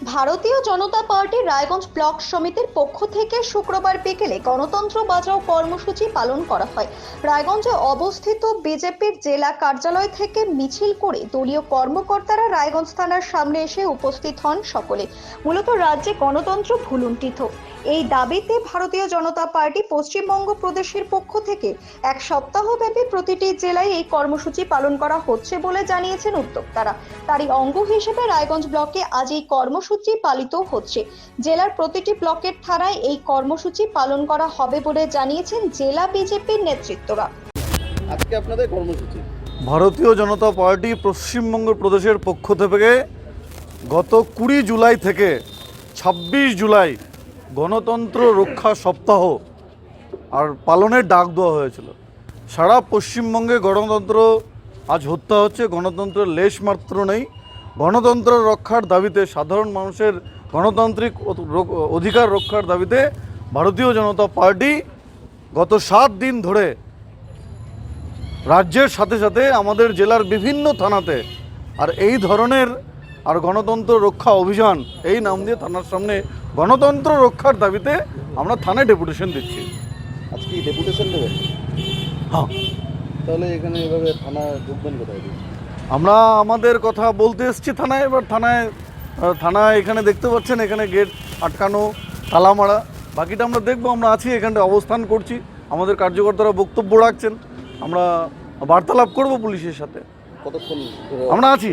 ভারতীয় জনতা party Raiganj block সমিতির পক্ষ থেকে শুক্রবার বিকেলে গণতন্ত্র বাজাও কর্মসূচি পালন করা হয়। রায়গঞ্জে অবস্থিত বিজেপির জেলা কার্যালয় থেকে মিছিল করে দলীয় কর্মকর্তারা রায়গঞ্জ থানার সামনে এসে উপস্থিত হন সকলে। মূলত রাজ্যে গণতন্ত্র ভুলুণ্ঠিত। এই দাবিতে ভারতীয় জনতা পার্টি পশ্চিমবঙ্গ প্রদেশের পক্ষ থেকে এক সপ্তাহব্যাপী প্রতিটি জেলায় এই কর্মসূচি পালন করা হচ্ছে বলে জানিয়েছেন উদ্যোক্তারা। তারই অঙ্গ হিসেবে রায়গঞ্জ ব্লকে আজ এই কর্মসূচি পালিত হচ্ছে। জেলার প্রতিটি ব্লকের থানায় এই কর্মসূচি পালন করা হবে বলে জানিয়েছেন জেলা বিজেপির নেতৃত্বরা। আজকে আপনাদের কর্মসূচি? ভারতীয় জনতা পার্টি পশ্চিমবঙ্গ প্রদেশের পক্ষ থেকে গত কুড়ি জুলাই থেকে ছাব্বিশ জুলাই গণতন্ত্র রক্ষা সপ্তাহ আর পালনের ডাক দেওয়া হয়েছিল। সারা পশ্চিমবঙ্গে গণতন্ত্র আজ হত্যা হচ্ছে, গণতন্ত্রের লেশ মাত্র নেই। গণতন্ত্র রক্ষার দাবিতে সাধারণ মানুষের গণতান্ত্রিক অধিকার রক্ষার দাবিতে ভারতীয় জনতা পার্টি গত সাত দিন ধরে রাজ্যের সাথে সাথে আমাদের জেলার বিভিন্ন থানাতে আর এই ধরনের আর গণতন্ত্র রক্ষা অভিযান, এই নাম দিয়ে থানার সামনে গণতন্ত্র রক্ষার দাবিতে আমরা থানায় ডেপুটেশন দিচ্ছি। আজকে ডেপুটেশন দেবেন? হ্যাঁ। তাহলে এখানে এভাবে থানা ঢুকবেন কোথায়? আমরা আমাদের কথা বলতে এসেছি থানায় এবার থানায় থানায় এখানে দেখতে পাচ্ছেন এখানে গেট আটকানো তালা মারা। বাকিটা আমরা দেখব আমরা আছি এখানটা অবস্থান করছি। আমাদের কার্যকর্তারা বক্তব্য রাখছেন। আমরা বার্তালাপ করব পুলিশের সাথে। কতক্ষণ আমরা আছি।